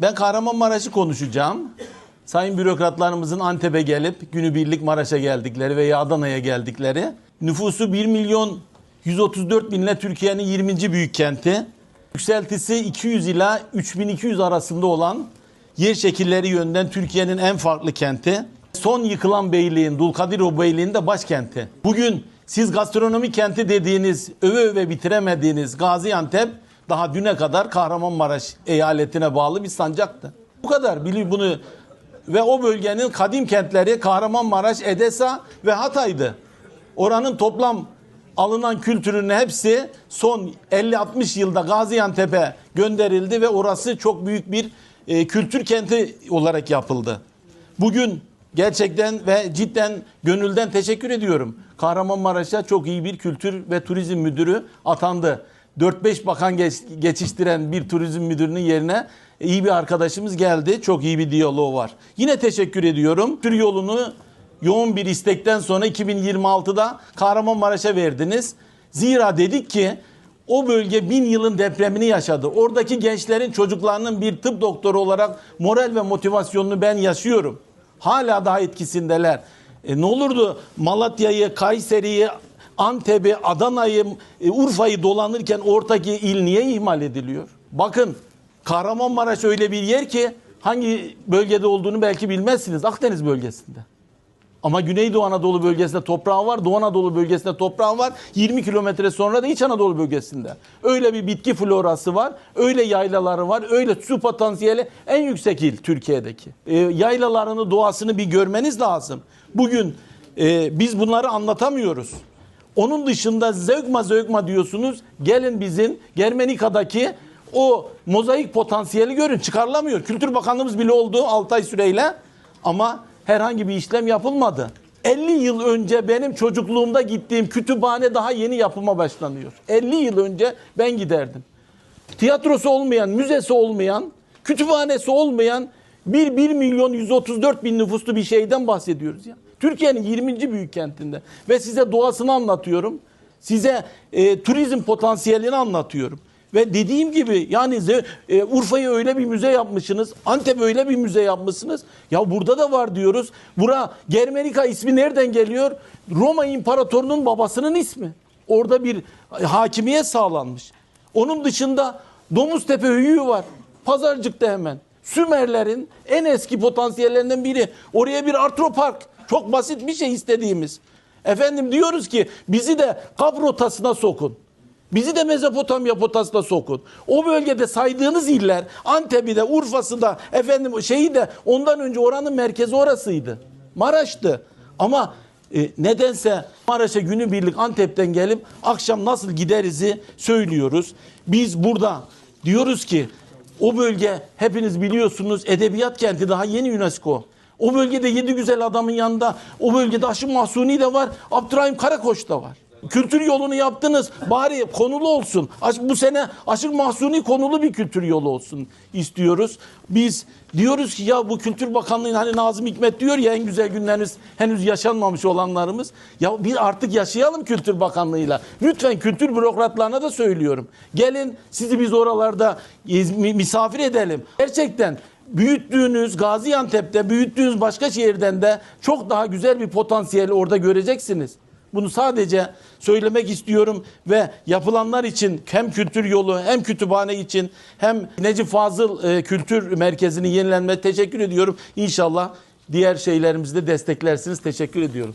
Ben Kahramanmaraş'ı konuşacağım. Sayın bürokratlarımızın Antep'e gelip günübirlik Maraş'a geldikleri veya Adana'ya geldikleri. Nüfusu 1 milyon 134 binle Türkiye'nin 20. büyük kenti. Yükseltisi 200 ila 3200 arasında olan yer şekilleri yönden Türkiye'nin en farklı kenti. Son yıkılan beyliğin, Dulkadirov Beyliği'nin de başkenti. Bugün siz gastronomi kenti dediğiniz, öve öve bitiremediğiniz Gaziantep daha düne kadar Kahramanmaraş eyaletine bağlı bir sancaktı. Bu kadar biliyor bunu ve o bölgenin kadim kentleri Kahramanmaraş, Edesa ve Hatay'dı. Oranın toplam alınan kültürün hepsi son 50-60 yılda Gaziantep'e gönderildi ve orası çok büyük bir e, kültür kenti olarak yapıldı. Bugün gerçekten ve cidden gönülden teşekkür ediyorum. Kahramanmaraş'a çok iyi bir kültür ve turizm müdürü atandı. 4-5 bakan geç- geçiştiren bir turizm müdürünün yerine iyi bir arkadaşımız geldi. Çok iyi bir diyaloğu var. Yine teşekkür ediyorum. Tür yolunu yoğun bir istekten sonra 2026'da Kahramanmaraş'a verdiniz. Zira dedik ki o bölge bin yılın depremini yaşadı. Oradaki gençlerin çocuklarının bir tıp doktoru olarak moral ve motivasyonunu ben yaşıyorum. Hala daha etkisindeler. E ne olurdu Malatya'yı, Kayseri'yi, Antep'i, Adana'yı, e, Urfa'yı dolanırken ortaki il niye ihmal ediliyor? Bakın Kahramanmaraş öyle bir yer ki hangi bölgede olduğunu belki bilmezsiniz. Akdeniz bölgesinde. Ama Güneydoğu Anadolu bölgesinde toprağı var, Doğu Anadolu bölgesinde toprağı var. 20 kilometre sonra da İç Anadolu bölgesinde. Öyle bir bitki florası var, öyle yaylaları var, öyle su potansiyeli en yüksek il Türkiye'deki. Ee, yaylalarını, doğasını bir görmeniz lazım. Bugün e, biz bunları anlatamıyoruz. Onun dışında zevkma zevkma diyorsunuz. Gelin bizim Germenika'daki o mozaik potansiyeli görün. Çıkarılamıyor. Kültür Bakanlığımız bile oldu 6 ay süreyle. Ama herhangi bir işlem yapılmadı. 50 yıl önce benim çocukluğumda gittiğim kütüphane daha yeni yapıma başlanıyor. 50 yıl önce ben giderdim. Tiyatrosu olmayan, müzesi olmayan, kütüphanesi olmayan bir 1 milyon 134 bin nüfuslu bir şeyden bahsediyoruz ya. Türkiye'nin 20. büyük kentinde ve size doğasını anlatıyorum. Size e, turizm potansiyelini anlatıyorum. Ve dediğim gibi yani e, Urfa'yı öyle bir müze yapmışsınız. Antep öyle bir müze yapmışsınız. Ya burada da var diyoruz. Bura Germenika ismi nereden geliyor? Roma İmparatorunun babasının ismi. Orada bir hakimiyet sağlanmış. Onun dışında Domuztepe Höyüğü var. Pazarcık'ta hemen. Sümerlerin en eski potansiyellerinden biri. Oraya bir artropark. Çok basit bir şey istediğimiz. Efendim diyoruz ki bizi de kap rotasına sokun. Bizi de Mezopotamya potasına sokun. O bölgede saydığınız iller Antep'i de Urfa'sı da efendim şeyi de ondan önce oranın merkezi orasıydı. Maraş'tı. Ama e, nedense Maraş'a günübirlik Antep'ten gelip akşam nasıl giderizi söylüyoruz. Biz burada diyoruz ki o bölge hepiniz biliyorsunuz edebiyat kenti daha yeni UNESCO. O bölgede yedi güzel adamın yanında o bölgede Aşık Mahsuni de var. Abdurrahim Karakoç da var. Kültür yolunu yaptınız. Bari konulu olsun. Bu sene Aşık Mahsuni konulu bir kültür yolu olsun istiyoruz. Biz diyoruz ki ya bu Kültür Bakanlığı'nın hani Nazım Hikmet diyor ya en güzel günlerimiz henüz yaşanmamış olanlarımız. Ya bir artık yaşayalım Kültür Bakanlığı'yla. Lütfen kültür bürokratlarına da söylüyorum. Gelin sizi biz oralarda misafir edelim. Gerçekten büyüttüğünüz Gaziantep'te, büyüttüğünüz başka şehirden de çok daha güzel bir potansiyeli orada göreceksiniz. Bunu sadece söylemek istiyorum ve yapılanlar için hem kültür yolu hem kütüphane için hem Necip Fazıl e, Kültür Merkezi'nin yenilenme teşekkür ediyorum. İnşallah diğer şeylerimizi de desteklersiniz. Teşekkür ediyorum.